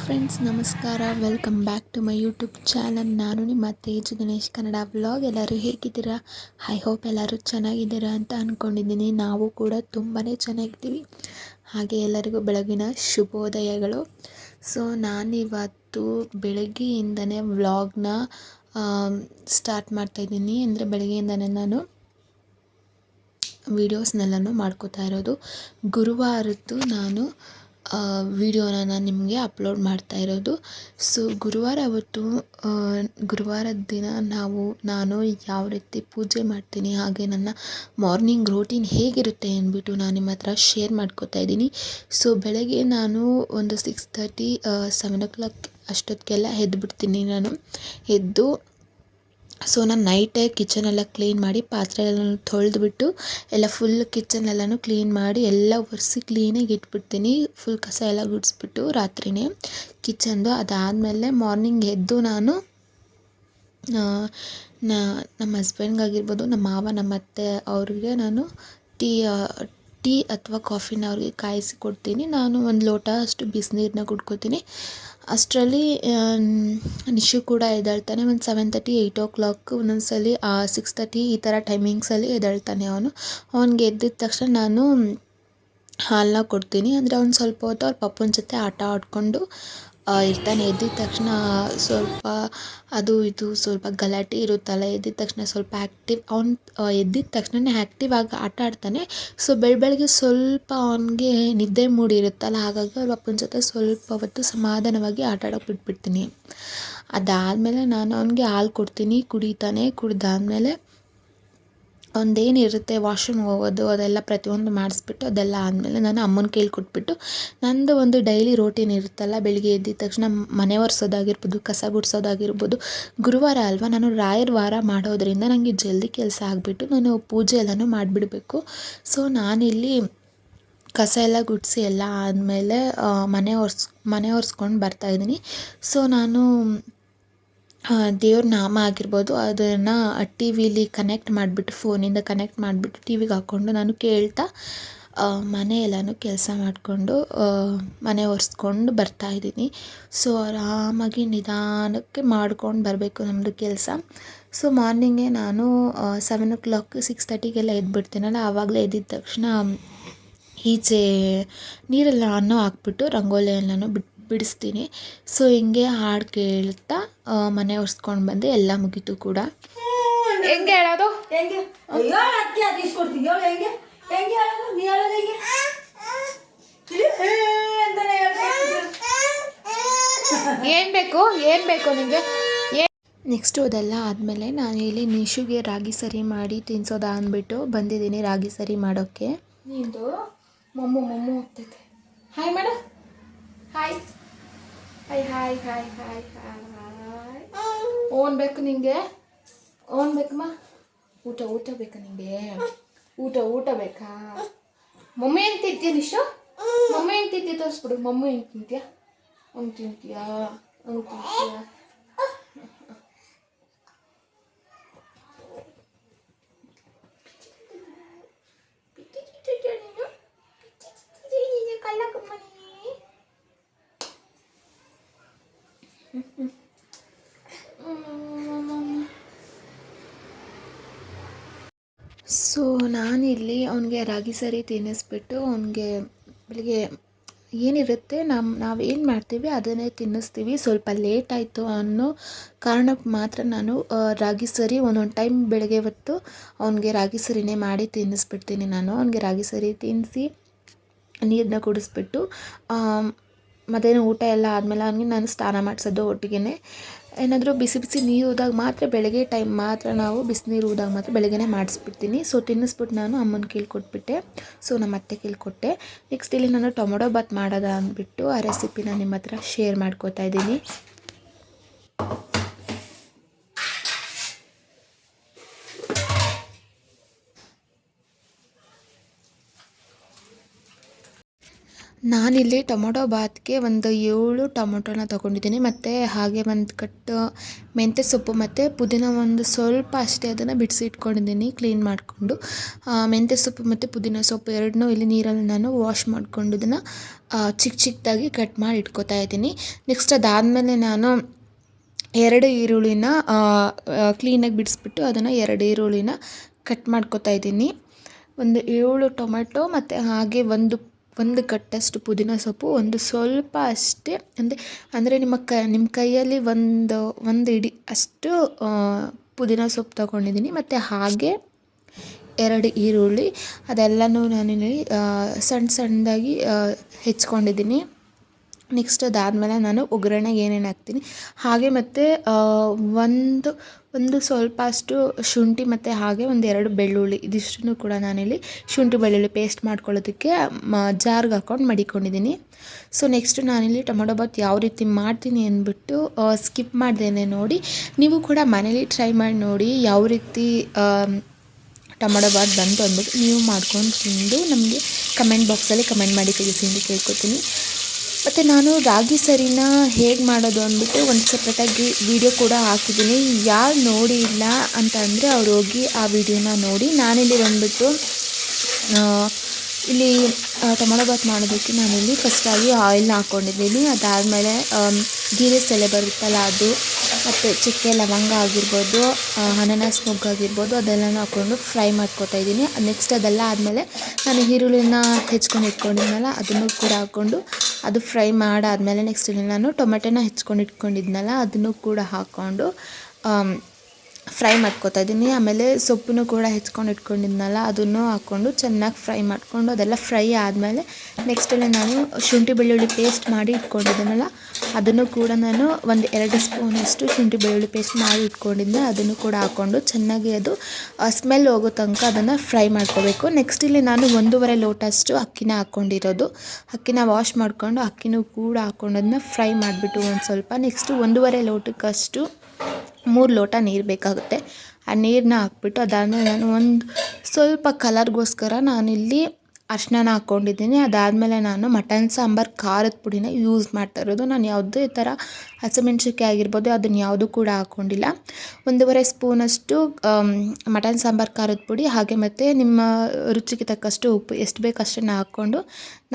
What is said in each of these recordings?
Friends ನಮಸ್ಕಾರ. Welcome back to my YouTube channel ನಾನು ನಿಮ್ಮ ತೇಜ್ ಗಣೇಶ್ ಕನ್ನಡ ವ್ಲಾಗ್ ಎಲ್ಲರೂ ಹೇಗಿದ್ದೀರಾ? ಐ ಹೋಪ್ ಎಲ್ಲರೂ ಚೆನ್ನಾಗಿದ್ದೀರಾ ಅಂತ ಅಂದ್ಕೊಂಡಿದ್ದೀನಿ ನಾವು ಕೂಡ ತುಂಬಾ ಚೆನ್ನಾಗಿದ್ದೀವಿ. ಹಾಗೆ ಎಲ್ಲರಿಗೂ ಬೆಳಗಿನ ಶುಭೋದಯಗಳು. ಸೊ ನಾನಿವತ್ತು ಬೆಳಗ್ಗೆಯಿಂದನೇ ವ್ಲಾಗ್ನ ಸ್ಟಾರ್ಟ್ ಮಾಡ್ತಾಯಿದ್ದೀನಿ ಅಂದರೆ ಬೆಳಗ್ಗೆಯಿಂದನೇ ನಾನು ವೀಡಿಯೋಸ್ನೆಲ್ಲನೂ ಮಾಡ್ಕೋತಾ ಇರೋದು. ಗುರುವಾರದ್ದು ನಾನು ವಿಡಿಯೋನ ನಾನು ನಿಮಗೆ ಅಪ್ಲೋಡ್ ಮಾಡ್ತಾ ಇರೋದು. ಸೊ, ಗುರುವಾರ ಅವತ್ತು ಗುರುವಾರದ ದಿನ ನಾವು, ನಾನು ಯಾವ ರೀತಿ ಪೂಜೆ ಮಾಡ್ತೀನಿ, ಹಾಗೆ ನನ್ನ ಮಾರ್ನಿಂಗ್ ರೂಟೀನ್ ಹೇಗಿರುತ್ತೆ ಅಂದ್ಬಿಟ್ಟು ನಾನು ನಿಮ್ಮ ಹತ್ರ ಶೇರ್ ಮಾಡ್ಕೋತಾ ಇದ್ದೀನಿ. ಸೊ, ಬೆಳಗ್ಗೆ ನಾನು ಒಂದು six thirty seven o'clock ಅಷ್ಟೊತ್ತಿಗೆಲ್ಲ ಎದ್ದುಬಿಡ್ತೀನಿ ನಾನು. ಎದ್ದು ಸೊ ನಾನು ನೈಟೇ ಕಿಚನೆಲ್ಲ ಕ್ಲೀನ್ ಮಾಡಿ, ಪಾತ್ರೆ ಎಲ್ಲ ತೊಳೆದ್ಬಿಟ್ಟು, ಎಲ್ಲ ಫುಲ್ ಕಿಚನ್ ಎಲ್ಲನೂ ಕ್ಲೀನ್ ಮಾಡಿ, ಎಲ್ಲ ಒರೆಸಿ ಕ್ಲೀನಾಗಿ ಇಟ್ಬಿಡ್ತೀನಿ. ಫುಲ್ ಕಸ ಎಲ್ಲ ಗುಡಿಸ್ಬಿಟ್ಟು ರಾತ್ರಿಯೇ ಕಿಚನ್ದು ಅದಾದಮೇಲೆ ಮಾರ್ನಿಂಗ್ ಎದ್ದು ನಾನು ನಮ್ಮ ಹಸ್ಬೆಂಡ್ಗಾಗಿರ್ಬೋದು ನಮ್ಮ ಮಾವ ನಮ್ಮ ಅತ್ತೆ ಅವ್ರಿಗೆ ನಾನು ಟೀ ಟೀ ಅಥವಾ ಕಾಫಿನ ಅವ್ರಿಗೆ ಕಾಯಿಸಿ ಕೊಡ್ತೀನಿ. ನಾನು ಒಂದು ಲೋಟ ಅಷ್ಟು ಬಿಸಿನೀರನ್ನ ಕುಡ್ಕೋತೀನಿ. ಅಷ್ಟರಲ್ಲಿ ನಿಶು ಕೂಡ ಎದ್ದೇಳ್ತಾನೆ. ಒಂದು seven thirty eight o'clock ಒಂದೊಂದು ಸಲ ಸಿಕ್ಸ್ ತರ್ಟಿ ಈ ಥರ ಟೈಮಿಂಗ್ಸಲ್ಲಿ ಎದ್ದೇಳ್ತಾನೆ ಅವನು. ಅವ್ನಿಗೆ ಎದ್ದಿದ ತಕ್ಷಣ ನಾನು ಹಾಲನ್ನ ಕೊಡ್ತೀನಿ. ಅಂದರೆ ಅವ್ನು ಸ್ವಲ್ಪ ಹೊತ್ತು ಅವ್ರ ಪಪ್ಪನ ಜೊತೆ ಆಟ ಆಡಿಕೊಂಡು ಇರ್ತಾನೆ. ಎದ್ದಿದ ತಕ್ಷಣ ಸ್ವಲ್ಪ ಅದು ಇದು, ಸ್ವಲ್ಪ ಗಲಾಟೆ ಇರುತ್ತಲ್ಲ, ಎದ್ದಿದ ತಕ್ಷಣ ಸ್ವಲ್ಪ ಆ್ಯಕ್ಟಿವ್ ಅವ್ನು ಎದ್ದಿದ ತಕ್ಷಣನೇ ಆ್ಯಕ್ಟಿವ್ ಆಗಿ ಆಟ ಆಡ್ತಾನೆ. ಸೊ ಬೆಳ್ ಬೆಳಗ್ಗೆ ಸ್ವಲ್ಪ ಅವನಿಗೆ ನಿದ್ದೆ ಮೂಡಿರುತ್ತಲ್ಲ ಹಾಗಾಗಿ ಅವ್ರ ಅಪ್ಪನ ಜೊತೆ ಸ್ವಲ್ಪ ಹೊತ್ತು ಸಮಾಧಾನವಾಗಿ ಆಟ ಆಡೋಕೆ ಬಿಟ್ಬಿಡ್ತೀನಿ. ಅದಾದಮೇಲೆ ನಾನು ಅವನಿಗೆ ಹಾಲು ಕೊಡ್ತೀನಿ, ಕುಡಿತಾನೆ. ಕುಡ್ದಾದ್ಮೇಲೆ ಒಂದೇನಿರುತ್ತೆ ವಾಶ್ರೂಮ್ ಹೋಗೋದು, ಅದೆಲ್ಲ ಪ್ರತಿಯೊಂದು ಮಾಡಿಸ್ಬಿಟ್ಟು ಅದೆಲ್ಲ ಆದಮೇಲೆ ನಾನು ಅಮ್ಮನ ಕೈಲಿ ಕೊಟ್ಬಿಟ್ಟು ನಂದು ಒಂದು ಡೈಲಿ ರೋಟೀನ್ ಇರುತ್ತಲ್ಲ, ಬೆಳಗ್ಗೆ ಎದ್ದಿದ ತಕ್ಷಣ ಮನೆ ಒರೆಸೋದಾಗಿರ್ಬೋದು, ಕಸ ಗುಡಿಸೋದಾಗಿರ್ಬೋದು, ಗುರುವಾರ ಅಲ್ವಾ ನಾನು ರಾಯರ್ ವಾರ ಮಾಡೋದರಿಂದ ನನಗೆ ಜಲ್ದಿ ಕೆಲಸ ಆಗಿಬಿಟ್ಟು ನಾನು ಪೂಜೆ ಎಲ್ಲನೂ ಮಾಡಿಬಿಡಬೇಕು. ಸೊ ನಾನಿಲ್ಲಿ ಕಸ ಎಲ್ಲ ಗುಡಿಸಿ ಎಲ್ಲ ಆದಮೇಲೆ ಮನೆ ಒರ್ಸ್, ಮನೆ ಒರೆಸ್ಕೊಂಡು ಬರ್ತಾಯಿದ್ದೀನಿ ಸೊ ನಾನು ದೇವ್ರ ನಾಮ ಆಗಿರ್ಬೋದು, ಅದನ್ನು ಟಿ ವಿಲಿ ಕನೆಕ್ಟ್ ಮಾಡಿಬಿಟ್ಟು ಫೋನಿಂದ ಕನೆಕ್ಟ್ ಮಾಡಿಬಿಟ್ಟು ಟಿ ವಿಗೆ ಹಾಕ್ಕೊಂಡು ನಾನು ಕೇಳ್ತಾ ಮನೆ ಎಲ್ಲನೂ ಕೆಲಸ ಮಾಡಿಕೊಂಡು ಮನೆ ಒರೆಸ್ಕೊಂಡು ಬರ್ತಾಯಿದ್ದೀನಿ ಸೊ ಆರಾಮಾಗಿ ನಿಧಾನಕ್ಕೆ ಮಾಡ್ಕೊಂಡು ಬರಬೇಕು ನಮ್ಮದು ಕೆಲಸ. ಸೊ ಮಾರ್ನಿಂಗೇ ನಾನು ಸೆವೆನ್ ಓ ಕ್ಲಾಕ್ ಸಿಕ್ಸ್ ತರ್ಟಿಗೆಲ್ಲ ಎದ್ಬಿಡ್ತೀನಲ್ಲ, ಆವಾಗಲೇ ಎದ್ದಿದ ತಕ್ಷಣ, ಈಚೆ ನೀರೆಲ್ಲ ಅನ್ನ ಹಾಕ್ಬಿಟ್ಟು, ರಂಗೋಲಿ ಎಲ್ಲನೂ ಬಿಟ್ಟು ಬಿಡಿಸ್ತೀನಿ. ಸೊ ಹಿಂಗೆ ಹಾಡು ಕೇಳ್ತಾ ಮನೆ ಒರೆಸ್ಕೊಂಡು ಬಂದೆ. ಎಲ್ಲ ಮುಗೀತು ಕೂಡ. ಹೆಂಗೆ ಹೇಳೋದು? ಏನು ಅಯ್ಯೋ ಅದಕ್ಕೆ ಅದು ಇಸ್ಕೊಡ್ತೀನಿ. ಹೇಳು ಹೆಂಗೆ? ಹೆಂಗೆ ಹೇಳೋದು? ನೀ ಹೇಳೋದು ಹೆಂಗೆ? ಇಲ್ಲಿ ಅಂತಾನೆ ಹೇಳ್ಬೇಕು. ಏನ್ ಬೇಕು? ಏನು ಬೇಕು ನಿಮಗೆ ನೆಕ್ಸ್ಟು ಅದೆಲ್ಲ ಆದಮೇಲೆ ನಾನು ಇಲ್ಲಿ ನಿಶುಗೆ ರಾಗಿ ಸರಿ ಮಾಡಿ ತಿನ್ಸೋದ ಅಂದ್ಬಿಟ್ಟು ಬಂದಿದ್ದೀನಿ ರಾಗಿ ಸರಿ ಮಾಡೋಕ್ಕೆ. ನಿಂದು ಮಮ್ಮು ಮಮ್ಮು ಹೋಗ್ತೈತೆ hi madam hi hi hi hi hi hi own ಬೇಕು ನಿಂಗೆ? ಓನ್ ಬೇಕಮ್ಮ? ಊಟ ಊಟ ಬೇಕಾ ನಿಂಗೆ. ಊಟ ಊಟ ಬೇಕಾ? ಮಮ್ಮಿ ಹೆಂಗೆ ತಿಂತೀಯ ನಿಶು? ಮಮ್ಮಿ ಹೆಂಗೆ ತಿಂತೀಯ? ತೋರಿಸ್ಬಿಡು. ಮಮ್ಮಿ ಹೆಂಗೆ ತಿಂತೀಯ? ಹಂಗೆ ತಿಂತೀಯಾ? ಹಂಗೆ ತಿಂತೀಯಾ? ಸೊ ನಾನಿಲ್ಲಿ ಅವನಿಗೆ ರಾಗಿ ಸರಿ ತಿನ್ನಿಸ್ಬಿಟ್ಟು ಅವನಿಗೆ ಬೆಳಿಗ್ಗೆ ಏನಿರುತ್ತೆ ನಮ್ಮ ನಾವು ಏನು ಮಾಡ್ತೀವಿ ಅದನ್ನೇ ತಿನ್ನಿಸ್ತೀವಿ. ಸ್ವಲ್ಪ ಲೇಟ್ ಆಯಿತು ಅನ್ನೋ ಕಾರಣಕ್ಕೆ ಮಾತ್ರ ನಾನು ರಾಗಿ ಸರಿ ಒಂದೊಂದು ಟೈಮ್ ಬೆಳಗ್ಗೆ ಹೊತ್ತು ಅವನಿಗೆ ರಾಗಿ ಸರಿನೇ ಮಾಡಿ ತಿನ್ನಿಸ್ಬಿಡ್ತೀನಿ ನಾನು. ಅವನಿಗೆ ರಾಗಿ ಸರಿ ತಿನ್ನಿಸಿ ನೀರನ್ನ ಕುಡಿಸ್ಬಿಟ್ಟು ಮಧ್ಯಾಹ್ನ ಊಟ ಎಲ್ಲ ಆದಮೇಲೆ ಅವನಿಗೆ ನಾನು ಸ್ನಾನ ಮಾಡಿಸೋದು ಒಟ್ಟಿಗೆ ಏನಾದರೂ ಬಿಸಿ ಬಿಸಿ ನೀರು ಹೋದಾಗ ಮಾತ್ರ ಬೆಳಗ್ಗೆ ಟೈಮ್ ಮಾತ್ರ ನಾವು ಬಿಸಿನೀರು ಹೋದಾಗ ಮಾತ್ರ ಬೆಳಗ್ಗೆನೇ ಮಾಡಿಸ್ಬಿಡ್ತೀನಿ. ಸೊ ತಿನ್ನಿಸ್ಬಿಟ್ಟು ನಾನು ಅಮ್ಮನ ಕೇಳ್ಕೊಟ್ಬಿಟ್ಟೆ. ಕೊಟ್ಬಿಟ್ಟೆ ಸೊ ನಮ್ಮ ಅತ್ತೆ ಕೇಳ್ಕೊಟ್ಟೆ. ಕೊಟ್ಟೆ ನೆಕ್ಸ್ಟ್ ಇಲ್ಲಿ ನಾನು ಟೊಮೊಟೊ ಬಾತ್ ಮಾಡೋದ ಅಂದ್ಬಿಟ್ಟು ಆ ರೆಸಿಪಿನ ನಿಮ್ಮ ಹತ್ರ ಶೇರ್ ಮಾಡ್ಕೋತಾ ಇದ್ದೀನಿ. ನಾನಿಲ್ಲಿ ಟೊಮೊಟೊ ಬಾತ್ಗೆ ಒಂದು ಏಳು ಟೊಮೊಟೊನ ತಗೊಂಡಿದ್ದೀನಿ. ಮತ್ತು ಹಾಗೆ ಒಂದು ಕಟ್ಟು ಮೆಂತ್ಯ ಸೊಪ್ಪು ಮತ್ತು ಪುದೀನ ಒಂದು ಸ್ವಲ್ಪ ಅಷ್ಟೇ ಅದನ್ನು ಬಿಡಿಸಿ ಇಟ್ಕೊಂಡಿದ್ದೀನಿ ಕ್ಲೀನ್ ಮಾಡಿಕೊಂಡು. ಮೆಂತ್ಯ ಸೊಪ್ಪು ಮತ್ತು ಪುದೀನ ಸೊಪ್ಪು ಎರಡನ್ನೂ ಇಲ್ಲಿ ನೀರಲ್ಲಿ ನಾನು ವಾಶ್ ಮಾಡಿಕೊಂಡು ಇದನ್ನು ಚಿಕ್ಕ ಚಿಕ್ಕದಾಗಿ ಕಟ್ ಮಾಡಿ ಇಟ್ಕೊತಾ ಇದ್ದೀನಿ. ನೆಕ್ಸ್ಟ್ ಅದಾದಮೇಲೆ ನಾನು ಎರಡು ಈರುಳ್ಳಿನ ಕ್ಲೀನಾಗಿ ಬಿಡಿಸ್ಬಿಟ್ಟು ಅದನ್ನು ಎರಡು ಈರುಳ್ಳಿನ ಕಟ್ ಮಾಡ್ಕೊತಾ ಇದ್ದೀನಿ. ಒಂದು ಏಳು ಟೊಮೆಟೊ ಮತ್ತು ಹಾಗೆ ಒಂದು ಒಂದು ಕಟ್ಟಷ್ಟು ಪುದೀನ ಸೊಪ್ಪು, ಒಂದು ಸ್ವಲ್ಪ ಅಷ್ಟೇ, ಅಂದರೆ ಅಂದರೆ ನಿಮ್ಮ ಕ, ನಿಮ್ಮ ಕೈಯಲ್ಲಿ ಒಂದು ಒಂದು ಹಿಡಿ ಅಷ್ಟು ಪುದೀನ ಸೊಪ್ಪು ತೊಗೊಂಡಿದ್ದೀನಿ. ಮತ್ತು ಹಾಗೆ ಎರಡು ಈರುಳ್ಳಿ, ಅದೆಲ್ಲನೂ ನಾನಿಲ್ಲಿ ಸಣ್ಣ ಸಣ್ಣದಾಗಿ ಹೆಚ್ಕೊಂಡಿದ್ದೀನಿ. ನೆಕ್ಸ್ಟ್ ಅದಾದಮೇಲೆ ನಾನು ಒಗ್ಗರಣೆಗೆ ಏನೇನು ಹಾಕ್ತೀನಿ. ಹಾಗೆ ಮತ್ತು ಒಂದು ಒಂದು ಸ್ವಲ್ಪ ಅಷ್ಟು ಶುಂಠಿ ಮತ್ತು ಹಾಗೆ ಒಂದು ಎರಡು ಬೆಳ್ಳುಳ್ಳಿ, ಇದಿಷ್ಟನ್ನು ಕೂಡ ನಾನಿಲ್ಲಿ ಶುಂಠಿ ಬೆಳ್ಳುಳ್ಳಿ ಪೇಸ್ಟ್ ಮಾಡ್ಕೊಳ್ಳೋದಕ್ಕೆ, ಮ, ಜಾರ್ಗೆ ಹಾಕ್ಕೊಂಡು ಮಡಿಕೊಂಡಿದ್ದೀನಿ. ಸೊ ನೆಕ್ಸ್ಟ್ ನಾನಿಲ್ಲಿ ಟೊಮೊಟೊ ಬಾತ್ ಯಾವ ರೀತಿ ಮಾಡ್ತೀನಿ ಅಂದ್ಬಿಟ್ಟು ಸ್ಕಿಪ್ ಮಾಡ್ದೇನೆ ನೋಡಿ. ನೀವು ಕೂಡ ಮನೇಲಿ ಟ್ರೈ ಮಾಡಿ ನೋಡಿ ಯಾವ ರೀತಿ ಟೊಮೊಟೊ ಬಾತ್ ಬಂತು ಅಂದ್ಬಿಟ್ಟು ನೀವು ಮಾಡ್ಕೊಂಡು ತಿಂದು ನಮಗೆ ಕಮೆಂಟ್ ಬಾಕ್ಸಲ್ಲಿ ಕಮೆಂಟ್ ಮಾಡಿ ತಿಳಿಸಿ ಅಂತ ಕೇಳ್ಕೊತೀನಿ. ಮತ್ತು ನಾನು ರಾಗಿ ಸರಿನ ಹೇಗೆ ಮಾಡೋದು ಅಂದ್ಬಿಟ್ಟು ಒಂದು ಸಪ್ರೇಟಾಗಿ ವೀಡಿಯೋ ಕೂಡ ಹಾಕಿದ್ದೀನಿ. ಯಾರು ನೋಡಿ ಇಲ್ಲ ಅಂತ ಅಂದರೆ ಅವ್ರು ಹೋಗಿ ಆ ವಿಡಿಯೋನ ನೋಡಿ, ನಾನಿಲ್ಲಿ ಬಂದುಬಿಟ್ಟು ಇಲ್ಲಿ ಟೊಮೊಟೊ ಬಾತ್ ಮಾಡೋದಕ್ಕೆ ನಾನಿಲ್ಲಿ ಫಸ್ಟಾಗಿ ಆಯಿಲ್ನ ಹಾಕ್ಕೊಂಡಿದ್ದೀನಿ ಅದಾದಮೇಲೆ ಗೀರೆಸ್ ಎಲೆ ಬರುತ್ತಲ್ಲ ಅದು, ಮತ್ತು ಚಕ್ಕೆ ಲವಂಗ ಆಗಿರ್ಬೋದು ಅನಾನಸ್ ಮೊಗ್ಗಾಗಿರ್ಬೋದು ಅದೆಲ್ಲನೂ ಹಾಕ್ಕೊಂಡು ಫ್ರೈ ಮಾಡ್ಕೊತಾ ಇದ್ದೀನಿ. ನೆಕ್ಸ್ಟ್ ಅದೆಲ್ಲ ಆದಮೇಲೆ ನಾನು ಈರುಳ್ಳಿನ ಹೆಚ್ಕೊಂಡು ಇಟ್ಕೊಂಡಿದ್ನಲ್ಲ, ಅದನ್ನು ಕೂಡ ಹಾಕ್ಕೊಂಡು ಅದು ಫ್ರೈ ಮಾಡಾದಮೇಲೆ ನೆಕ್ಸ್ಟ್ ನಾನು ಟೊಮೆಟೊನ ಹೆಚ್ಕೊಂಡು ಇಟ್ಕೊಂಡಿದ್ನಲ್ಲ ಅದನ್ನು ಕೂಡ ಹಾಕ್ಕೊಂಡು ಫ್ರೈ ಮಾಡ್ಕೊತಾ ಇದ್ದೀನಿ. ಆಮೇಲೆ ಸೊಪ್ಪನ್ನು ಕೂಡ ಹೆಚ್ಕೊಂಡು ಇಟ್ಕೊಂಡಿದ್ನಲ್ಲ, ಅದನ್ನು ಹಾಕ್ಕೊಂಡು ಚೆನ್ನಾಗಿ ಫ್ರೈ ಮಾಡಿಕೊಂಡು ಅದೆಲ್ಲ ಫ್ರೈ ಆದಮೇಲೆ ನೆಕ್ಸ್ಟಲ್ಲಿ ನಾನು ಶುಂಠಿ ಬೆಳ್ಳುಳ್ಳಿ ಪೇಸ್ಟ್ ಮಾಡಿ ಇಟ್ಕೊಂಡಿದ್ದೀನಲ್ಲ, ಅದನ್ನು ಕೂಡ ನಾನು ಒಂದು ಎರಡು ಸ್ಪೂನಷ್ಟು ಶುಂಠಿ ಬೆಳ್ಳುಳ್ಳಿ ಪೇಸ್ಟ್ ಮಾಡಿ ಇಟ್ಕೊಂಡಿದ್ದೆ. ಅದನ್ನು ಕೂಡ ಹಾಕ್ಕೊಂಡು ಚೆನ್ನಾಗಿ ಅದು ಸ್ಮೆಲ್ ಹೋಗೋ ತನಕ ಅದನ್ನು ಫ್ರೈ ಮಾಡ್ಕೋಬೇಕು. ನೆಕ್ಸ್ಟ್ ಇಲ್ಲಿ ನಾನು ಒಂದೂವರೆ ಲೋಟಷ್ಟು ಅಕ್ಕಿನ ಹಾಕ್ಕೊಂಡಿರೋದು. ಅಕ್ಕಿನ ವಾಶ್ ಮಾಡಿಕೊಂಡು ಅಕ್ಕಿನೂ ಕೂಡ ಹಾಕ್ಕೊಂಡು ಅದನ್ನ ಫ್ರೈ ಮಾಡಿಬಿಟ್ಟು ಒಂದು ಸ್ವಲ್ಪ ನೆಕ್ಸ್ಟು ಒಂದೂವರೆ ಲೋಟಕ್ಕಷ್ಟು ಮೂರು ಲೋಟ ನೀರು ಬೇಕಾಗುತ್ತೆ. ಆ ನೀರನ್ನ ಹಾಕ್ಬಿಟ್ಟು ಅದಾದಮೇಲೆ ನಾನು ಒಂದು ಸ್ವಲ್ಪ ಕಲರ್ಗೋಸ್ಕರ ನಾನಿಲ್ಲಿ ಅರ್ಶಿನ ಹಾಕ್ಕೊಂಡಿದ್ದೀನಿ ಅದಾದಮೇಲೆ ನಾನು ಮಟನ್ ಸಾಂಬಾರು, ಖಾರದ ಪುಡಿನ ಯೂಸ್ ಮಾಡ್ತಾ ಇರೋದು. ನಾನು ಯಾವುದೇ ಥರ ಹಸಿಮೆಣ್ಸಿನ್ಕಾಯಿ ಆಗಿರ್ಬೋದು ಅದನ್ನು ಯಾವುದೂ ಕೂಡ ಹಾಕ್ಕೊಂಡಿಲ್ಲ ಒಂದೂವರೆ ಸ್ಪೂನಷ್ಟು ಮಟನ್ ಸಾಂಬಾರು, ಖಾರದ ಪುಡಿ, ಹಾಗೆ ಮತ್ತು ನಿಮ್ಮ ರುಚಿಗೆ ತಕ್ಕಷ್ಟು ಉಪ್ಪು, ಎಷ್ಟು ಬೇಕು ಅಷ್ಟನ್ನು ಹಾಕ್ಕೊಂಡು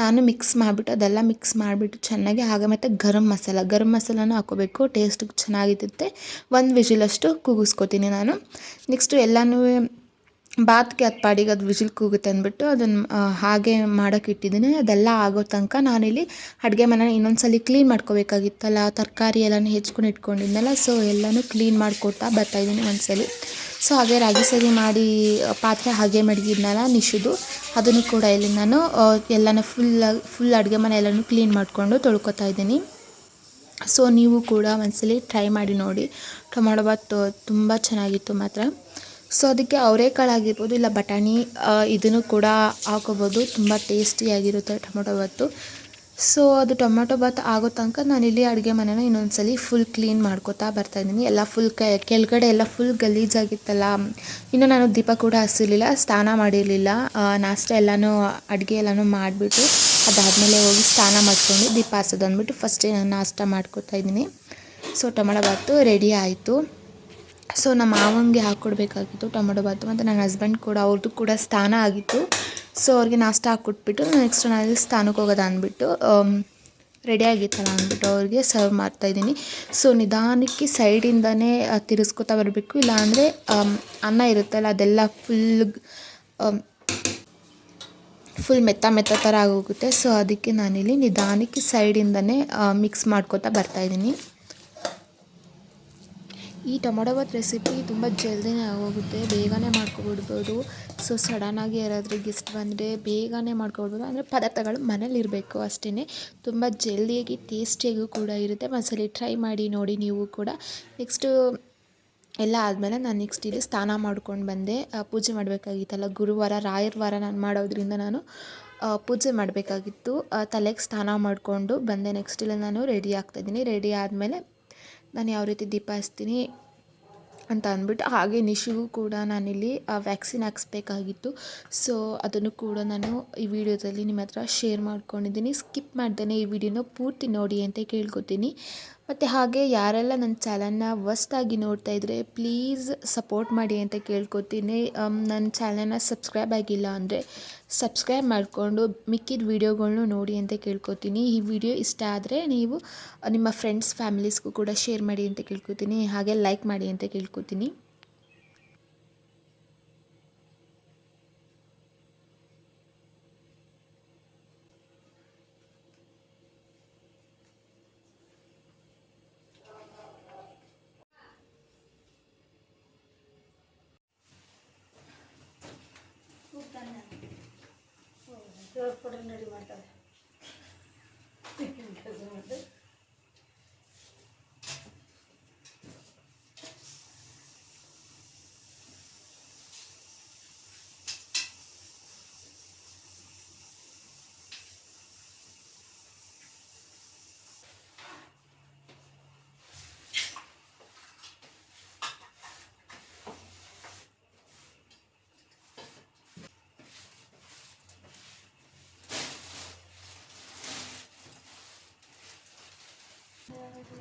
ನಾನು ಮಿಕ್ಸ್ ಮಾಡಿಬಿಟ್ಟು, ಅದೆಲ್ಲ ಮಿಕ್ಸ್ ಮಾಡಿಬಿಟ್ಟು ಚೆನ್ನಾಗಿ, ಹಾಗೆ ಮತ್ತು ಗರಂ ಮಸಾಲ, ಗರಂ ಮಸಾಲನೂ ಹಾಕ್ಕೋಬೇಕು. ಟೇಸ್ಟಿಗೆ ಚೆನ್ನಾಗಿರುತ್ತೆ. ಒಂದು ವಿಜಿಲಷ್ಟು ಕೂಗಿಸ್ಕೊತೀನಿ ನಾನು. ನೆಕ್ಸ್ಟು ಎಲ್ಲನೂ ಬಾತ್ಗೆ ಅದು ಪಾಡಿಗೆ ಅದು ವಿಶಿಲ್ ಕೂಗುತ್ತೆ ಅಂದ್ಬಿಟ್ಟು ಅದನ್ನು ಹಾಗೆ ಮಾಡೋಕೆ ಇಟ್ಟಿದ್ದೀನಿ. ಅದೆಲ್ಲ ಆಗೋ ತನಕ ನಾನಿಲ್ಲಿ ಅಡುಗೆ ಮನೇನ ಇನ್ನೊಂದು ಸಲ ಕ್ಲೀನ್ ಮಾಡ್ಕೋಬೇಕಾಗಿತ್ತಲ್ಲ, ತರಕಾರಿ ಎಲ್ಲನೂ ಹೆಚ್ಕೊಂಡು ಇಟ್ಕೊಂಡಿದ್ನಲ್ಲ ಸೊ ಎಲ್ಲನೂ ಕ್ಲೀನ್ ಮಾಡಿಕೊಡ್ತಾ ಬರ್ತಾಯಿದ್ದೀನಿ ಒಂದ್ಸಲಿ. ಸಲ ಸೊ ಹಾಗೆ ರಾಗಿ ಸರಿ ಮಾಡಿ ಪಾತ್ರೆ ಹಾಗೆ ಮಡಗಿದ್ನಲ್ಲ ನಿಶುದು, ಅದನ್ನು ಕೂಡ ಇಲ್ಲಿ ನಾನು ಎಲ್ಲನೂ ಫುಲ್ ಫುಲ್ ಅಡುಗೆ ಮನೆ ಎಲ್ಲನೂ ಕ್ಲೀನ್ ಮಾಡಿಕೊಂಡು ತೊಳ್ಕೊತಾ ಇದ್ದೀನಿ. ಸೊ ನೀವು ಕೂಡ ಒಂದ್ಸಲಿ ಟ್ರೈ ಮಾಡಿ ನೋಡಿ. ಟೊಮೊಟೊ ಬಾತ್ ತುಂಬ ಚೆನ್ನಾಗಿತ್ತು ಮಾತ್ರ. ಸೊ ಅದಕ್ಕೆ ಅವರೆಕಾಳು ಆಗಿರ್ಬೋದು ಇಲ್ಲ ಬಟಾಣಿ ಇದನ್ನು ಕೂಡ ಹಾಕೋಬೋದು. ತುಂಬ ಟೇಸ್ಟಿಯಾಗಿರುತ್ತೆ ಟೊಮೊಟೊ ಬಾತು ಸೊ ಅದು ಟೊಮೊಟೊ ಬಾತ್ ಆಗೋ ತನಕ ನಾನಿಲ್ಲಿ ಅಡುಗೆ ಮನೇನ ಇನ್ನೊಂದು ಸಲ ಫುಲ್ ಕ್ಲೀನ್ ಮಾಡ್ಕೋತಾ ಬರ್ತಾಯಿದ್ದೀನಿ ಎಲ್ಲ ಫುಲ್ ಕೆಳಗಡೆ ಎಲ್ಲ ಫುಲ್ ಗಲೀಜಾಗಿತ್ತಲ್ಲ, ಇನ್ನು ನಾನು ದೀಪ ಕೂಡ ಹಸಿರ್ಲಿಲ್ಲ ಸ್ನಾನ ಮಾಡಿರಲಿಲ್ಲ. ನಾಷ್ಟ ಎಲ್ಲನೂ, ಅಡುಗೆ ಎಲ್ಲನೂ ಮಾಡಿಬಿಟ್ಟು, ಅದಾದಮೇಲೆ ಹೋಗಿ ಸ್ನಾನ ಮಾಡಿಕೊಂಡು ದೀಪ ಹಸೋದು ಅಂದ್ಬಿಟ್ಟು ಫಸ್ಟೇ ನಾನು ನಾಷ್ಟ ಮಾಡ್ಕೋತಾ ಇದ್ದೀನಿ. ಸೊ ಟೊಮೊಟೊ ಬಾತು ರೆಡಿ ಆಯಿತು. ಸೊ ನಮ್ಮ ಮಾವಂಗೆ ಹಾಕ್ಕೊಡ್ಬೇಕಾಗಿತ್ತು ಟೊಮೊಟೊ ಬಾತು ಮತ್ತು ನನ್ನ ಹಸ್ಬೆಂಡ್ ಕೂಡ ಅವ್ರದ್ದು ಕೂಡ ಸ್ಥಾನ ಆಗಿತ್ತು. ಸೊ ಅವ್ರಿಗೆ ನಾಷ್ಟ ಹಾಕ್ಕೊಟ್ಬಿಟ್ಟು ನೆಕ್ಸ್ಟ್ ನಾನು ಸ್ಥಾನಕ್ಕೆ ಹೋಗೋದು ಅಂದ್ಬಿಟ್ಟು ರೆಡಿ ಆಗಿತ್ತಲ್ಲ ಅಂದ್ಬಿಟ್ಟು ಅವ್ರಿಗೆ ಸರ್ವ್ ಮಾಡ್ತಾಯಿದ್ದೀನಿ ಸೊ ನಿಧಾನಕ್ಕೆ ಸೈಡಿಂದನೇ ತಿರ್ಸ್ಕೊತಾ ಬರಬೇಕು. ಇಲ್ಲಾಂದರೆ ಅನ್ನ ಇರುತ್ತಲ್ಲ, ಅದೆಲ್ಲ ಫುಲ್ ಫುಲ್ ಮೆತ್ತ ಮೆತ್ತ ಥರ ಆಗೋಗುತ್ತೆ. ಸೊ ಅದಕ್ಕೆ ನಾನಿಲ್ಲಿ ನಿಧಾನಕ್ಕೆ ಸೈಡಿಂದನೇ ಮಿಕ್ಸ್ ಮಾಡ್ಕೊತಾ ಬರ್ತಾಯಿದ್ದೀನಿ ಈ ಟೊಮೊಟೊ ರೆಸಿಪಿ ತುಂಬ ಜಲ್ದಿನೇ ಆಗೋಗುತ್ತೆ. ಬೇಗನೆ ಮಾಡ್ಕೊಬಿಡ್ಬೋದು. ಸೊ ಸಡನ್ನಾಗಿ ಯಾರಾದರೂ ಗೆಸ್ಟ್ ಬಂದರೆ ಬೇಗನೆ ಮಾಡ್ಕೊಬಿಡ್ಬೋದು ಅಂದರೆ ಪದಾರ್ಥಗಳು ಮನೇಲಿ ಇರಬೇಕು ಅಷ್ಟೇ ತುಂಬ ಜಲ್ದಿಯಾಗಿ ಟೇಸ್ಟಿಯಾಗೂ ಕೂಡ ಇರುತ್ತೆ. ಒಂದ್ಸಲಿ ಟ್ರೈ ಮಾಡಿ ನೋಡಿ ನೀವು ಕೂಡ. ನೆಕ್ಸ್ಟು ಎಲ್ಲ ಆದಮೇಲೆ ನಾನು ನೆಕ್ಸ್ಟ್ ಇಲ್ಲಿ ಸ್ನಾನ ಮಾಡ್ಕೊಂಡು ಬಂದೆ. ಪೂಜೆ ಮಾಡಬೇಕಾಗಿತ್ತಲ್ಲ. ಗುರುವಾರ ರಾಯರ ವಾರ ನಾನು ಮಾಡೋದ್ರಿಂದ ನಾನು ಪೂಜೆ ಮಾಡಬೇಕಾಗಿತ್ತು. ತಲೆಗೆ ಸ್ನಾನ ಮಾಡಿಕೊಂಡು ಬಂದೆ. ನೆಕ್ಸ್ಟ್ ಇಲ್ಲಿ ನಾನು ರೆಡಿ ಆಗ್ತಾಯಿದ್ದೀನಿ ರೆಡಿ ಆದಮೇಲೆ ನಾನು ಯಾವ ರೀತಿ ದೀಪ ಹಚ್ತೀನಿ ಅಂತ ಅಂದ್ಬಿಟ್ಟು, ಹಾಗೆ ನಿಶಿಗೂ ಕೂಡ ನಾನಿಲ್ಲಿ ವ್ಯಾಕ್ಸಿನ್ ಹಾಕ್ಸ್ಬೇಕಾಗಿತ್ತು. ಸೊ ಅದನ್ನು ಕೂಡ ನಾನು ಈ ವಿಡಿಯೋದಲ್ಲಿ ನಿಮ್ಮ ಹತ್ರ ಶೇರ್ ಮಾಡ್ಕೊಂಡಿದ್ದೀನಿ. ಸ್ಕಿಪ್ ಮಾಡ್ದೇ ಈ ವಿಡಿಯೋನ ಪೂರ್ತಿ ನೋಡಿ ಅಂತ ಕೇಳ್ಕೊತೀನಿ. ಮತ್ತು ಹಾಗೆ ಯಾರೆಲ್ಲ ನನ್ನ ಚಾನಲ್ನ ಹೊಸ್ದಾಗಿ ನೋಡ್ತಾ ಇದ್ದರೆ ಪ್ಲೀಸ್ ಸಪೋರ್ಟ್ ಮಾಡಿ ಅಂತ ಕೇಳ್ಕೊತೀನಿ. ನನ್ನ ಚಾನಲ್ನ ಸಬ್ಸ್ಕ್ರೈಬ್ ಆಗಿಲ್ಲ ಅಂದರೆ ಸಬ್ಸ್ಕ್ರೈಬ್ ಮಾಡಿಕೊಂಡು ಮಿಕ್ಕಿದ ವೀಡಿಯೋಗಳ್ನು ನೋಡಿ ಅಂತ ಕೇಳ್ಕೊತೀನಿ. ಈ ವಿಡಿಯೋ ಇಷ್ಟ ಆದರೆ ನೀವು, ನಿಮ್ಮ ಫ್ರೆಂಡ್ಸ್ ಫ್ಯಾಮಿಲೀಸ್ಗೂ ಕೂಡ ಶೇರ್ ಮಾಡಿ ಅಂತ ಕೇಳ್ಕೊತೀನಿ. ಹಾಗೆ ಲೈಕ್ ಮಾಡಿ ಅಂತ ಕೇಳ್ಕೊತೀನಿ. ಕೊಡ್ರಿ ನಡಿ ಮಾಡ್ತಾರೆ ಸೊ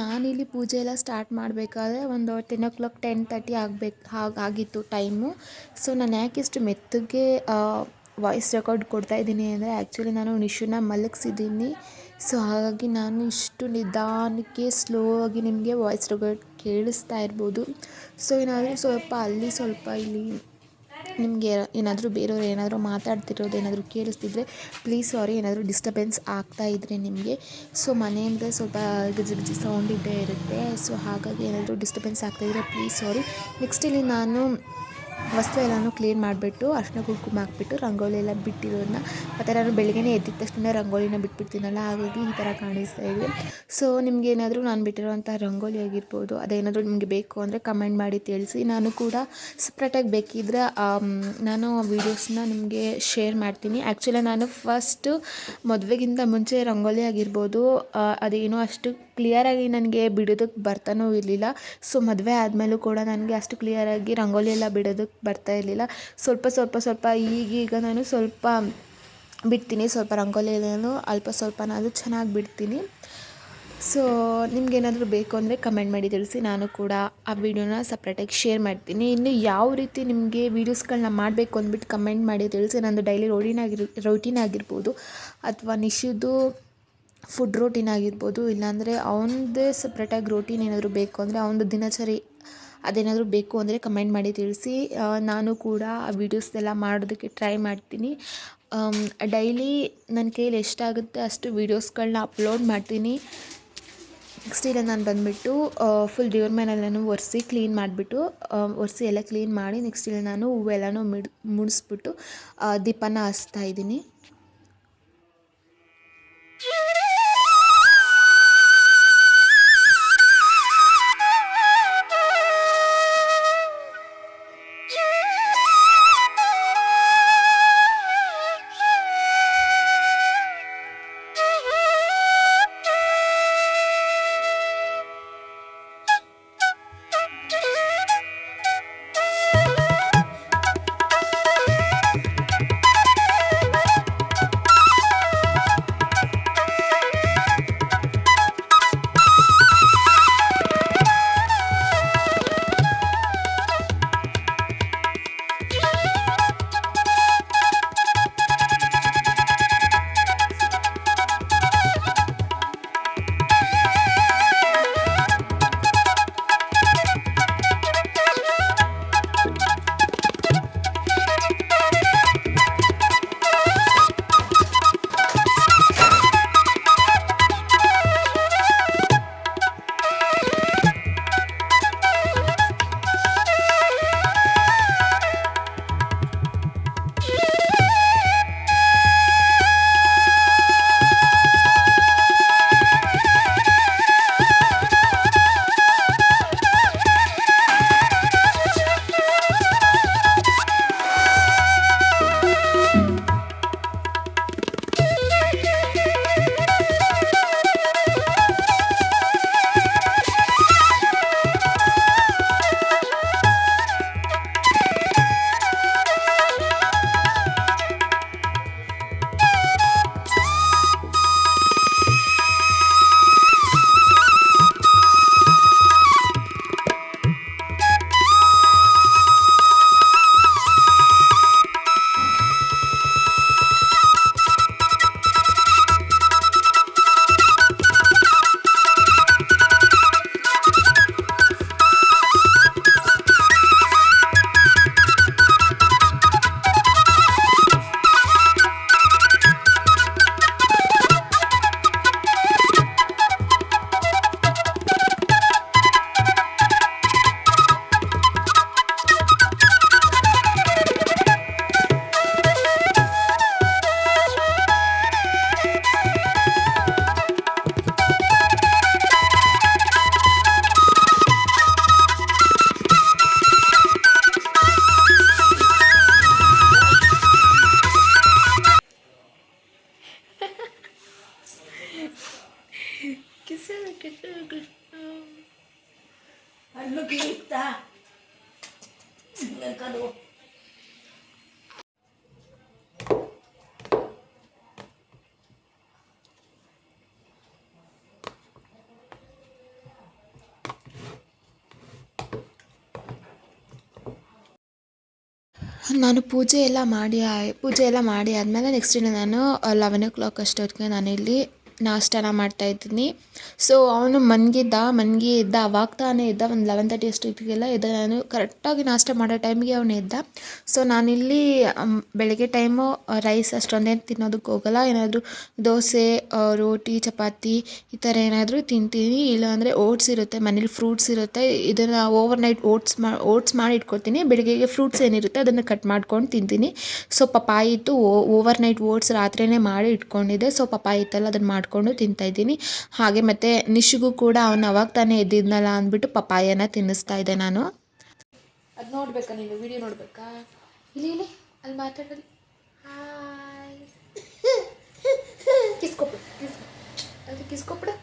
ನಾನಿಲ್ಲಿ ಪೂಜೆ ಎಲ್ಲ ಸ್ಟಾರ್ಟ್ ಮಾಡಬೇಕಾದ್ರೆ ಒಂದು ten o'clock ten thirty ಆಗಬೇಕು, ಹಾಗೆ ಆಗಿತ್ತು ಟೈಮು ಸೊ ನಾನು ಯಾಕೆ ಇಷ್ಟು ಮೆತ್ತಗೆ ವಾಯ್ಸ್ ರೆಕಾರ್ಡ್ ಕೊಡ್ತಾ ಇದ್ದೀನಿ ಅಂದರೆ ಆ್ಯಕ್ಚುಲಿ ನಾನು ನಿಶುನ ಮಲಗಿಸಿದ್ದೀನಿ. ಸೊ ಹಾಗಾಗಿ ನಾನು ಇಷ್ಟು ನಿಧಾನಕ್ಕೆ ಸ್ಲೋ ಆಗಿ ನಿಮಗೆ ವಾಯ್ಸ್ ರೆಕಾರ್ಡ್ ಕೇಳಿಸ್ತಾ ಇರ್ಬೋದು. ಸೊ ಏನಾದರೂ ಸ್ವಲ್ಪ ಅಲ್ಲಿ, ಸ್ವಲ್ಪ ಇಲ್ಲಿ ನಿಮಗೆ ಏನಾದರೂ ಬೇರೆಯವ್ರು ಏನಾದರೂ ಮಾತಾಡ್ತಿರೋದು, ಏನಾದರೂ ಕೇಳಿಸ್ತಿದ್ರೆ ಪ್ಲೀಸ್ ಸಾರಿ ಏನಾದರೂ ಡಿಸ್ಟರ್ಬೆನ್ಸ್ ಆಗ್ತಾ ಇದ್ದರೆ ನಿಮಗೆ. ಸೊ ಮನೆಯಿಂದ ಸ್ವಲ್ಪ ಗಜಿ ಗಜಿ ಸೌಂಡ್ ಇದ್ದೇ ಇರುತ್ತೆ. ಸೊ ಹಾಗಾಗಿ ಏನಾದರೂ ಡಿಸ್ಟರ್ಬೆನ್ಸ್ ಆಗ್ತಾಯಿದ್ರೆ ಪ್ಲೀಸ್ ಸಾರಿ ನೆಕ್ಸ್ಟ್ ಇಲ್ಲಿ ನಾನು ವಸ್ತು ಎಲ್ಲನೂ ಕ್ಲೀನ್ ಮಾಡಿಬಿಟ್ಟು ಅರ್ಶಿನ ಕುಂಕುಮ ಹಾಕ್ಬಿಟ್ಟು, ರಂಗೋಲಿ ಎಲ್ಲ ಬಿಟ್ಟಿರೋದನ್ನ ಮತ್ತು ನಾನು ಬೆಳಗ್ಗೆನೇ ಎದ್ದಿದ ತಕ್ಷಣ ರಂಗೋಲಿನ ಬಿಟ್ಬಿಡ್ತೀನಲ್ಲ, ಹಾಗಾಗಿ ಈ ಥರ ಕಾಣಿಸ್ತಾ ಇದೆ. ಸೊ ನಿಮ್ಗೆ ಏನಾದರೂ ನಾನು ಬಿಟ್ಟಿರೋವಂಥ ರಂಗೋಲಿ ಆಗಿರ್ಬೋದು, ಅದೇನಾದರೂ ನಿಮಗೆ ಬೇಕು ಅಂದರೆ ಕಮೆಂಟ್ ಮಾಡಿ ತಿಳಿಸಿ. ನಾನು ಕೂಡ ಸಪ್ರೇಟಾಗಿ ಬೇಕಿದ್ದರೆ ನಾನು ವೀಡಿಯೋಸ್ನ ನಿಮಗೆ ಶೇರ್ ಮಾಡ್ತೀನಿ. ಆ್ಯಕ್ಚುಲಿ ನಾನು ಫಸ್ಟು ಮದುವೆಗಿಂತ ಮುಂಚೆ ರಂಗೋಲಿ ಆಗಿರ್ಬೋದು ಅದೇನೋ ಅಷ್ಟು ಕ್ಲಿಯರಾಗಿ ನನಗೆ ಬಿಡೋದಕ್ಕೆ ಬರ್ತಾನೂ ಇರಲಿಲ್ಲ. ಸೊ ಮದುವೆ ಆದಮೇಲೂ ಕೂಡ ನನಗೆ ಅಷ್ಟು ಕ್ಲಿಯರಾಗಿ ರಂಗೋಲಿ ಎಲ್ಲ ಬಿಡೋದಕ್ಕೆ ಬರ್ತಾ ಇರಲಿಲ್ಲ. ಸ್ವಲ್ಪ ಸ್ವಲ್ಪ ಸ್ವಲ್ಪ ಈಗೀಗ ನಾನು ಸ್ವಲ್ಪ ಬಿಡ್ತೀನಿ. ಸ್ವಲ್ಪ ರಂಗೋಲಿ ಅಲ್ಪ ಸ್ವಲ್ಪನಾದರೂ ಚೆನ್ನಾಗಿ ಬಿಡ್ತೀನಿ. ಸೊ ನಿಮ್ಗೇನಾದರೂ ಬೇಕು ಅಂದರೆ ಕಮೆಂಟ್ ಮಾಡಿ ತಿಳಿಸಿ. ನಾನು ಕೂಡ ಆ ವಿಡಿಯೋನ ಸಪ್ರೇಟಾಗಿ ಶೇರ್ ಮಾಡ್ತೀನಿ. ಇನ್ನು ಯಾವ ರೀತಿ ನಿಮಗೆ ವೀಡಿಯೋಸ್ಗಳನ್ನ ಮಾಡಬೇಕು ಅಂದ್ಬಿಟ್ಟು ಕಮೆಂಟ್ ಮಾಡಿ ತಿಳಿಸಿ. ನಂದು ಡೈಲಿ ರೋಟೀನ್ ಆಗಿರ್ ರೋಟೀನ್ ಆಗಿರ್ಬೋದು. ಅಥವಾ ನಿಶಿದು ಫುಡ್ ರೂಟೀನ್ ಆಗಿರ್ಬೋದು, ಇಲ್ಲಾಂದರೆ ಅವನದೇ ಸಪ್ರೇಟಾಗಿ ರೂಟೀನ್ ಏನಾದರೂ ಬೇಕು ಅಂದರೆ ಅವನದು ದಿನಚರಿ ಅದೇನಾದರೂ ಬೇಕು ಅಂದರೆ ಕಮೆಂಟ್ ಮಾಡಿ ತಿಳಿಸಿ. ನಾನು ಕೂಡ ಆ ವೀಡಿಯೋಸ್ನೆಲ್ಲ ಮಾಡೋದಕ್ಕೆ ಟ್ರೈ ಮಾಡ್ತೀನಿ. ಡೈಲಿ ನನ್ನ ಕೈಯಲ್ಲಿ ಎಷ್ಟಾಗುತ್ತೆ ಅಷ್ಟು ವೀಡಿಯೋಸ್ಗಳನ್ನ ಅಪ್ಲೋಡ್ ಮಾಡ್ತೀನಿ. ನೆಕ್ಸ್ಟ್ ಇಲ್ಲ ನಾನು ಬಂದುಬಿಟ್ಟು ಫುಲ್ ದೇವ್ರ ಮನೆಯೆಲ್ಲನೂ ಒರೆಸಿ ಕ್ಲೀನ್ ಮಾಡಿಬಿಟ್ಟು ಒರೆಸಿ ಎಲ್ಲ ಕ್ಲೀನ್ ಮಾಡಿ ನೆಕ್ಸ್ಟ್ ಇಲ್ಲ ನಾನು ಹೂವೆಲ್ಲನೂ ಮಿಡ್ ಮುಡಿಸ್ಬಿಟ್ಟು ದೀಪನ ಹಚ್ತಾ ಇದ್ದೀನಿ. ನಾನು ಪೂಜೆ ಎಲ್ಲ ಮಾಡಿ ಪೂಜೆ ಎಲ್ಲ ಮಾಡಿ ಆದಮೇಲೆ ನೆಕ್ಸ್ಟ್ ಡೇ ನಾನು ಲೆವೆನ್ ಓ ಕ್ಲಾಕ್ ಅಷ್ಟೊತ್ತಿಗೆ ನಾನಿಲ್ಲಿ ನಾಷ್ಟನ ಮಾಡ್ತಾಯಿದ್ದೀನಿ ಸೊ ಅವನು ಮನ್ಗಿದ್ದ ಮನ್ಗಿ ಎದ್ದ ಅವಾಗ ತಾನೇ ಇದ್ದ, ಒಂದು ಲೆವೆನ್ ತರ್ಟಿ ಅಷ್ಟೊತ್ತಿಗೆಲ್ಲ ಇದ್ದ ನಾನು. ಕರೆಕ್ಟಾಗಿ ನಾಷ್ಟ ಮಾಡೋ ಟೈಮಿಗೆ ಅವನು ಇದ್ದ. ಸೊ ನಾನಿಲ್ಲಿ ಬೆಳಗ್ಗೆ ಟೈಮು ರೈಸ್ ಅಷ್ಟೊಂದೇನು ತಿನ್ನೋದಕ್ಕೆ ಹೋಗಲ್ಲ. ಏನಾದರೂ ದೋಸೆ ರೋಟಿ, ಚಪಾತಿ, ಈ ಥರ ಏನಾದರೂ ತಿಂತೀನಿ. ಇಲ್ಲಾಂದರೆ ಓಟ್ಸ್ ಇರುತ್ತೆ. ಮನೇಲಿ ಫ್ರೂಟ್ಸ್ ಇರುತ್ತೆ. ಇದನ್ನು ಓವರ್ ನೈಟ್ ಓಟ್ಸ್ ಮಾ, ಓಟ್ಸ್ ಮಾಡಿ ಇಟ್ಕೊಳ್ತೀನಿ. ಬೆಳಗ್ಗೆಗೆ ಫ್ರೂಟ್ಸ್ ಏನಿರುತ್ತೆ, ಅದನ್ನು ಕಟ್ ಮಾಡ್ಕೊಂಡು ತಿಂತೀನಿ. ಸೊ ಪಪಾಯಿ ಇತ್ತು ಓವರ್ ನೈಟ್ ಓಟ್ಸ್ ರಾತ್ರಿಯೇ ಮಾಡಿ ಇಟ್ಕೊಂಡಿದ್ದೆ. ಸೊ ಪಪಾಯಿ ಇತ್ತಲ್ಲ ಅದನ್ನು ಮಾಡಿಕೊಂಡು ತಿಂತಾಯಿದ್ದೀನಿ ಹಾಗೆ ಮತ್ತು ನಿಶಿಗೂ ಕೂಡ ಅವನು ಅವಾಗ ತಾನೇ ಎದ್ದಿದ್ನಲ್ಲ ಅಂದ್ಬಿಟ್ಟು ಪಪ್ಪಾಯನ ತಿನ್ನಿಸ್ತಾ ಇದ್ದೆ ನಾನು. ಅದು ನೋಡ್ಬೇಕಾ ನೀನು? ವಿಡಿಯೋ ನೋಡ್ಬೇಕಾ? ಇಲ್ಲಿ ಇಲ್ಲಿ. ಅಲ್ಲಿ ಮಾತಾಡಲಿ ಹಾಯ್ ಕಿಸ್ಕೊಬಿಡು ಕಿಸ್ ಅದು ಕಿಸ್ಕೊಬಿಡು.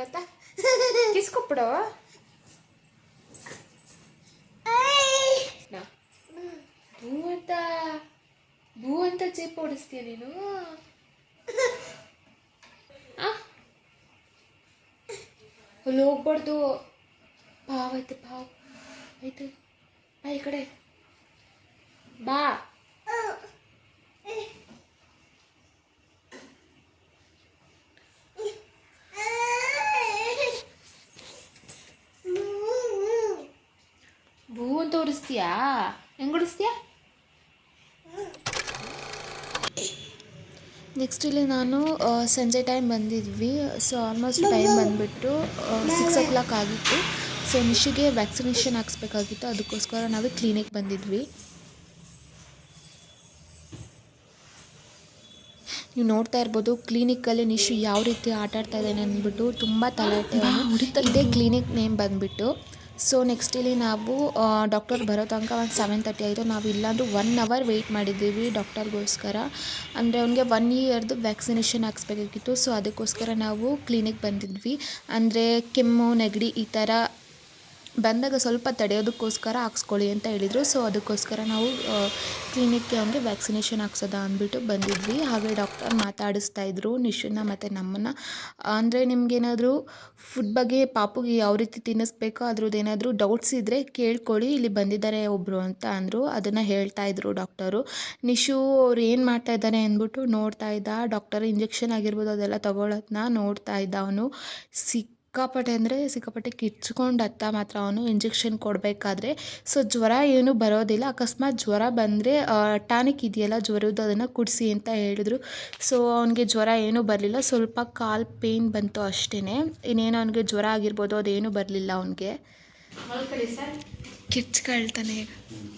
ಆಯ್ತಾ? ಕಿಸ್ಕೊಬಿಡು ನಾ ಭೂ ಅಂತ ಭೂ ಅಂತ ಓಡಿಸ್ತೀಯ ನೀನು? ಅಲ್ಲಿ ಹೋಗ್ಬಾರ್ದು. ಪಾವ್ ಐತೆ ಪಾವ್. ಆಯ್ತು. ಬಾ ಈ ಕಡೆ. ಬಾ. ಭೂ ಅಂತ ಓಡಿಸ್ತೀಯಾ ಹೆಂಗ್ ಓಡಿಸ್ತೀಯಾ ನೆಕ್ಸ್ಟ್ ಇಲ್ಲಿ ನಾನು ಸಂಜೆ ಟೈಮ್ ಬಂದಿದ್ವಿ. ಸೊ ಆಲ್ಮೋಸ್ಟ್ ಟೈಮ್ ಬಂದುಬಿಟ್ಟು ಸಿಕ್ಸ್ ಓ ಕ್ಲಾಕ್ ಆಗಿತ್ತು. ಸೊ ನಿಶಿಗೆ ವ್ಯಾಕ್ಸಿನೇಷನ್ ಹಾಕ್ಸ್ಬೇಕಾಗಿತ್ತು. ಅದಕ್ಕೋಸ್ಕರ ನಾವು ಕ್ಲಿನಿಕ್ ಬಂದಿದ್ವಿ. ನೀವು ನೋಡ್ತಾ ಇರ್ಬೋದು ಕ್ಲಿನಿಕಲ್ಲಿ ನಿಶು ಯಾವ ರೀತಿ ಆಟ ಆಡ್ತಾ ಇದ್ದಾನೆ ಅಂದ್ಬಿಟ್ಟು ತುಂಬ ತಲೆ ಇದೇ ಕ್ಲಿನಿಕ್ ನೇಮ್ ಬಂದುಬಿಟ್ಟು. ಸೊ ನೆಕ್ಸ್ಟ್ ಇಲ್ಲಿ ನಾವು ಡಾಕ್ಟರ್ ಬರೋ ತನಕ ಒಂದು ಸೆವೆನ್ ತರ್ಟಿ ಆಯಿತು. ನಾವು ಇಲ್ಲಾಂದ್ರೂ ಒನ್ ಅವರ್ ವೆಯ್ಟ್ ಮಾಡಿದ್ದೀವಿ ಡಾಕ್ಟರ್ಗೋಸ್ಕರ ಅಂದರೆ ಅವನಿಗೆ ಒನ್ ಇಯರ್ದು ವ್ಯಾಕ್ಸಿನೇಷನ್ ಹಾಕ್ಸ್ಬೇಕಾಗಿತ್ತು. ಸೊ ಅದಕ್ಕೋಸ್ಕರ ನಾವು ಕ್ಲಿನಿಕ್ ಬಂದಿದ್ವಿ. ಅಂದರೆ ಕೆಮ್ಮು, ನೆಗಡಿ ಈ ಥರ ಬಂದಾಗ ಸ್ವಲ್ಪ ತಡೆಯೋದಕ್ಕೋಸ್ಕರ ಹಾಕ್ಸ್ಕೊಳ್ಳಿ ಅಂತ ಹೇಳಿದರು. ಸೊ ಅದಕ್ಕೋಸ್ಕರ ನಾವು ಕ್ಲಿನಿಕ್ಗೆ ಅವನಿಗೆ ವ್ಯಾಕ್ಸಿನೇಷನ್ ಹಾಕ್ಸೋದ ಅಂದ್ಬಿಟ್ಟು ಬಂದಿದ್ವಿ. ಹಾಗೆ ಡಾಕ್ಟರ್ ಮಾತಾಡಿಸ್ತಾ ಇದ್ರು, ನಿಶುನ ಮತ್ತು ನಮ್ಮನ್ನು. ಅಂದರೆ ನಿಮ್ಗೇನಾದರೂ ಫುಡ್ ಬಗ್ಗೆ ಪಾಪುಗೆ ಯಾವ ರೀತಿ ತಿನ್ನಿಸ್ಬೇಕೋ ಅದ್ರದ್ದು ಏನಾದರೂ ಡೌಟ್ಸ್ ಇದ್ದರೆ ಕೇಳ್ಕೊಳ್ಳಿ, ಇಲ್ಲಿ ಬಂದಿದ್ದಾರೆ ಒಬ್ಬರು ಅಂತ ಅಂದರು. ಅದನ್ನು ಹೇಳ್ತಾ ಇದ್ರು ಡಾಕ್ಟರು ನಿಶು ಅವ್ರು ಏನು ಮಾಡ್ತಾ ಇದ್ದಾರೆ ಅಂದ್ಬಿಟ್ಟು ನೋಡ್ತಾ ಇದ್ದ. ಡಾಕ್ಟರ್ ಇಂಜೆಕ್ಷನ್ ಆಗಿರ್ಬೋದು ಅದೆಲ್ಲ ತಗೊಳ್ಳೋದನ್ನ ನೋಡ್ತಾ ಇದ್ದ ಅವನು. ಸಿಕ್ಕಾಪಟ್ಟೆ ಅಂದರೆ ಸಿಕ್ಕಾಪಟ್ಟೆ ಕಿರ್ಚ್ಕೊಂಡು ಅತ್ತ ಮಾತ್ರ ಅವನು ಇಂಜೆಕ್ಷನ್ ಕೊಡಬೇಕಾದ್ರೆ. ಸೊ ಜ್ವರ ಏನು ಬರೋದಿಲ್ಲ. ಅಕಸ್ಮಾತ್ ಜ್ವರ ಬಂದರೆ ಟಾನಿಕ್ ಇದೆಯಲ್ಲ ಜ್ವರದ್ದು ಅದನ್ನು ಕುಡಿಸಿ ಅಂತ ಹೇಳಿದ್ರು. ಸೊ ಅವನಿಗೆ ಜ್ವರ ಏನೂ ಬರಲಿಲ್ಲ. ಸ್ವಲ್ಪ ಕಾಲು ಪೇಯ್ನ್ ಬಂತು ಅಷ್ಟೇ ಇನ್ನೇನು ಅವನಿಗೆ ಜ್ವರ ಆಗಿರ್ಬೋದು ಅದೇನು ಬರಲಿಲ್ಲ ಅವನಿಗೆ. ಕಿಚ್ಕೊಳ್ತಾನೆ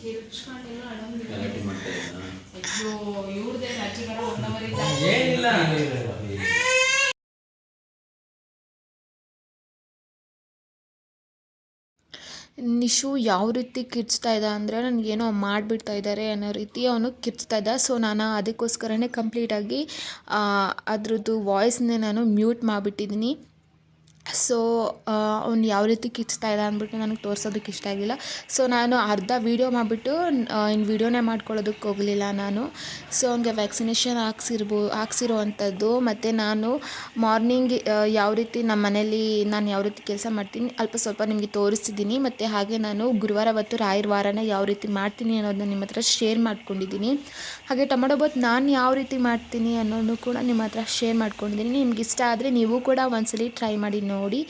ಕಿರ್ಚ್ಕೊಳ್ತಾನೆ ಅಯ್ಯೋ ನಿಶು ಯಾವ ರೀತಿ ಕಿರ್ಚ್ತಾ ಇದ್ದ ಅಂದರೆ ನನಗೇನೋ ಮಾಡಿಬಿಡ್ತಾ ಇದ್ದಾರೆ ಅನ್ನೋ ರೀತಿ ಅವನು ಕಿರ್ಚ್ತಾ ಇದ್ದ. ಸೊ ನಾನು ಅದಕ್ಕೋಸ್ಕರನೇ ಕಂಪ್ಲೀಟಾಗಿ ಅದರದ್ದು ವಾಯ್ಸ್ನೇ ನಾನು ಮ್ಯೂಟ್ ಮಾಡಿಬಿಟ್ಟಿದ್ದೀನಿ. ಸೊ ಅವ್ನು ಯಾವ ರೀತಿ ಕಿಚ್ತಾ ಇದ್ದ ಅಂದ್ಬಿಟ್ಟು ನನಗೆ ತೋರ್ಸೋದಕ್ಕೆ ಇಷ್ಟ ಆಗಿಲ್ಲ. ಸೊ ನಾನು ಅರ್ಧ ವೀಡಿಯೋ ಮಾಡಿಬಿಟ್ಟು ಇನ್ನು ವೀಡಿಯೋನೇ ಮಾಡ್ಕೊಳ್ಳೋದಕ್ಕೆ ಹೋಗಲಿಲ್ಲ ನಾನು. ಸೊ ಅವ್ನಿಗೆ ವ್ಯಾಕ್ಸಿನೇಷನ್ ಹಾಕ್ಸಿರ್ಬೋ ಹಾಕ್ಸಿರೋ ಅಂಥದ್ದು ಮತ್ತು ನಾನು ಮಾರ್ನಿಂಗ್ ಯಾವ ರೀತಿ ನಮ್ಮ ಮನೇಲಿ ನಾನು ಯಾವ ರೀತಿ ಕೆಲಸ ಮಾಡ್ತೀನಿ, ಅಲ್ಪ ಸ್ವಲ್ಪ ನಿಮಗೆ ತೋರಿಸ್ತಿದ್ದೀನಿ. ಮತ್ತು ಹಾಗೆ ನಾನು ಗುರುವಾರ ಮತ್ತು ರಾಯರ್ ವಾರನ ಯಾವ ರೀತಿ ಮಾಡ್ತೀನಿ ಅನ್ನೋದನ್ನ ನಿಮ್ಮ ಹತ್ರ ಶೇರ್ ಮಾಡ್ಕೊಂಡಿದ್ದೀನಿ. ಹಾಗೆ ಟೊಮೊಟೊ ಬಾತ್ ನಾನು ಯಾವ ರೀತಿ ಮಾಡ್ತೀನಿ ಅನ್ನೋದು ಕೂಡ ನಿಮ್ಮ ಹತ್ರ ಶೇರ್ ಮಾಡ್ಕೊಂಡಿದ್ದೀನಿ. ನಿಮ್ಗೆ ಇಷ್ಟ ಆದರೆ ನೀವು ಕೂಡ ಒಂದ್ಸಲಿ ಟ್ರೈ ಮಾಡಿ ನೋಡಿ.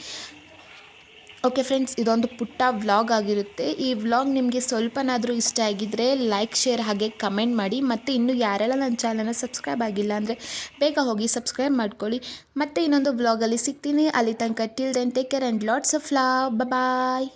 ಓಕೆ ಫ್ರೆಂಡ್ಸ್ ಇದೊಂದು ಪುಟ್ಟ ವ್ಲಾಗ್ ಆಗಿರುತ್ತೆ. ಈ ವ್ಲಾಗ್ ನಿಮಗೆ ಸ್ವಲ್ಪನಾದರೂ ಇಷ್ಟ ಆಗಿದ್ದರೆ ಲೈಕ್ ಶೇರ್ ಹಾಗೆ ಕಮೆಂಟ್ ಮಾಡಿ. ಮತ್ತು ಇನ್ನೂ ಯಾರೆಲ್ಲ ನನ್ನ ಚಾನಲ್ನ ಸಬ್ಸ್ಕ್ರೈಬ್ ಆಗಿಲ್ಲ ಅಂದರೆ ಬೇಗ ಹೋಗಿ ಸಬ್ಸ್ಕ್ರೈಬ್ ಮಾಡ್ಕೊಳ್ಳಿ. ಮತ್ತೆ ಇನ್ನೊಂದು ವ್ಲಾಗಲ್ಲಿ ಸಿಗ್ತೀನಿ. ಅಲ್ಲಿ ತನಕ till then take care and lots of love bye